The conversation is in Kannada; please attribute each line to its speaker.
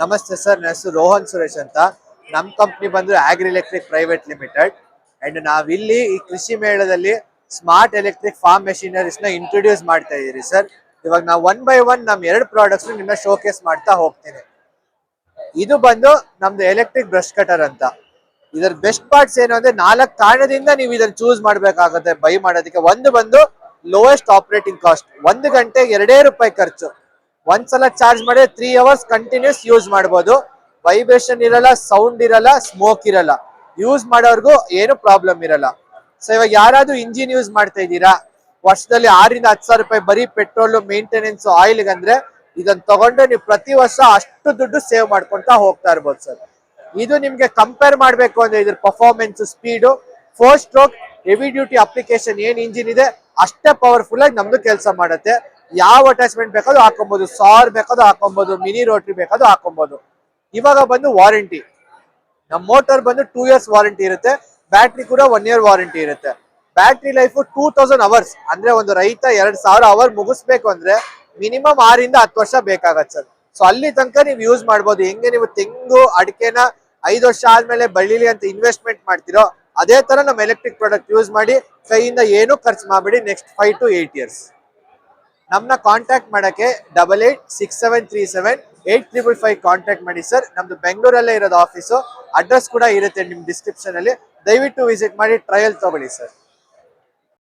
Speaker 1: ನಮಸ್ತೆ ಸರ್, ನನ್ನ ಹೆಸರು ರೋಹನ್ ಸುರೇಶ್ ಅಂತ. ನಮ್ಮ ಕಂಪ್ನಿ ಬಂದು agri electric private limited and ನಾವಿಲ್ಲಿ ಈ ಕೃಷಿ ಮೇಳದಲ್ಲಿ ಸ್ಮಾರ್ಟ್ ಎಲೆಕ್ಟ್ರಿಕ್ ಫಾರ್ಮ್ ಮೆಷಿನರೀಸ್ನ ಇಂಟ್ರೊಡ್ಯೂಸ್ ಮಾಡ್ತಾ ಇದೀರಿ ಸರ್. ಇವಾಗ ನಾವು ಒನ್ ಬೈ ಒನ್ ನಮ್ ಎರಡು ಪ್ರಾಡಕ್ಟ್ಸ್ ನಿಮ್ಮ ಶೋಕೇಸ್ ಮಾಡ್ತಾ ಹೋಗ್ತೀನಿ. ಇದು ಬಂದು ನಮ್ದು ಎಲೆಕ್ಟ್ರಿಕ್ ಬ್ರಷ್ ಕಟರ್ ಅಂತ. ಇದರ ಬೆಸ್ಟ್ ಪಾರ್ಟ್ಸ್ ಏನು ಅಂದ್ರೆ ನಾಲ್ಕು ಕಾರಣದಿಂದ ನೀವು ಇದನ್ನ ಚೂಸ್ ಮಾಡ್ಬೇಕಾಗುತ್ತೆ ಬೈ ಮಾಡೋದಕ್ಕೆ. ಒಂದು ಬಂದು ಲೋಯೆಸ್ಟ್ ಆಪರೇಟಿಂಗ್ ಕಾಸ್ಟ್ ಒಂದು ಗಂಟೆಗೆ ಎರಡೇ ರೂಪಾಯಿ ಖರ್ಚು. ಒಂದ್ಸಲ ಚಾರ್ಜ್ ಮಾಡಿದ್ರೆ ತ್ರೀ ಅವರ್ಸ್ ಕಂಟಿನ್ಯೂಸ್ ಯೂಸ್ ಮಾಡ್ಬೋದು. ವೈಬ್ರೇಷನ್ ಇರಲ್ಲ ಸೌಂಡ್ ಇರಲ್ಲ ಸ್ಮೋಕ್ ಇರಲ್ಲ. ಯೂಸ್ ಮಾಡೋರ್ಗು ಏನು ಪ್ರಾಬ್ಲಮ್ ಇರಲ್ಲ. ಸೊ ಇವಾಗ ಯಾರಾದ್ರೂ ಇಂಜಿನ್ ಯೂಸ್ ಮಾಡ್ತಾ ಇದ್ದೀರಾ? ವರ್ಷದಲ್ಲಿ ಆರಿಂದ ಹತ್ತು ಸಾವಿರ ರೂಪಾಯಿ ಬರೀ ಪೆಟ್ರೋಲು ಮೇಂಟೆನೆನ್ಸ್ ಆಯಿಲ್ ಅಂದ್ರೆ ಇದನ್ನ ತಗೊಂಡು ನೀವು ಪ್ರತಿ ವರ್ಷ ಅಷ್ಟು ದುಡ್ಡು ಸೇವ್ ಮಾಡ್ಕೊಂತ ಹೋಗ್ತಾ ಇರ್ಬೋದು ಸರ್. ಇದು ನಿಮ್ಗೆ ಕಂಪೇರ್ ಮಾಡ್ಬೇಕು ಅಂದ್ರೆ ಇದ್ರ performance speed four stroke heavy duty application ಏನ್ ಇಂಜಿನ್ ಇದೆ, ಅಷ್ಟೇ ಪವರ್ಫುಲ್ ಆಗಿ ನಮ್ದು ಕೆಲಸ ಮಾಡುತ್ತೆ. ಯಾವ ಅಟ್ಯಾಚ್ಮೆಂಟ್ ಬೇಕಾದ್ರೂ ಹಾಕೊಬಹುದು ಸಾರ್ ಬೇಕಾದ್ರೂ ಹಾಕೊಬಹುದು ಮಿನಿ ರೋಟ್ರಿ ಬೇಕಾದ್ರೂ ಹಾಕೊಬಹುದು ಇವಾಗ ಬಂದು ವಾರಂಟಿ. ನಮ್ಮ ಮೋಟರ್ ಬಂದು ಟೂ ಇಯರ್ಸ್ ವಾರಂಟಿ ಇರುತ್ತೆ. ಬ್ಯಾಟ್ರಿ ಕೂಡ ಒನ್ ಇಯರ್ ವಾರಂಟಿ ಇರುತ್ತೆ. Battery life two thousand hours ಅಂದ್ರೆ ಒಂದು ರೈತ ಎರಡ್ ಸಾವಿರ ಅವರ್ ಮುಗಿಸ್ಬೇಕು ಅಂದ್ರೆ ಮಿನಿಮಮ್ ಆರಿಂದ ಹತ್ತು ವರ್ಷ ಬೇಕಾಗತ್ತೆ ಸರ್. ಸೊ ಅಲ್ಲಿ ತನಕ ನೀವು ಯೂಸ್ ಮಾಡ್ಬೋದು. ಹೆಂಗೆ ನೀವು ತೆಂಗು, ಅಡಿಕೆನ ಐದು ವರ್ಷ ಆದ್ಮೇಲೆ ಬಳ್ಳಿಲಿ ಅಂತ ಇನ್ವೆಸ್ಟ್ಮೆಂಟ್ ಮಾಡ್ತಿರೋ ಅದೇ ತರ ನಮ್ಮ ಎಲೆಕ್ಟ್ರಿಕ್ ಪ್ರಾಡಕ್ಟ್ ಯೂಸ್ ಮಾಡಿ ಕೈಯಿಂದ ಏನು ಖರ್ಚು ಮಾಡಬೇಡಿ next five to eight years ನಮ್ಮನ್ನ ಕಾಂಟ್ಯಾಕ್ಟ್ ಮಾಡೋಕ್ಕೆ double eight six seven three seven eight triple five contact ಮಾಡಿ ಸರ್ ನಮ್ದು ಬೆಂಗಳೂರಲ್ಲೇ ಇರೋದು ಆಫೀಸು ಅಡ್ರೆಸ್ ಕೂಡ ಇರುತ್ತೆ ನಿಮ್ಮ ಡಿಸ್ಕ್ರಿಪ್ಷನ್ ಅಲ್ಲಿ. ದಯವಿಟ್ಟು ವಿಸಿಟ್ ಮಾಡಿ ಟ್ರಯಲ್ ತಗೊಳ್ಳಿ ಸರ್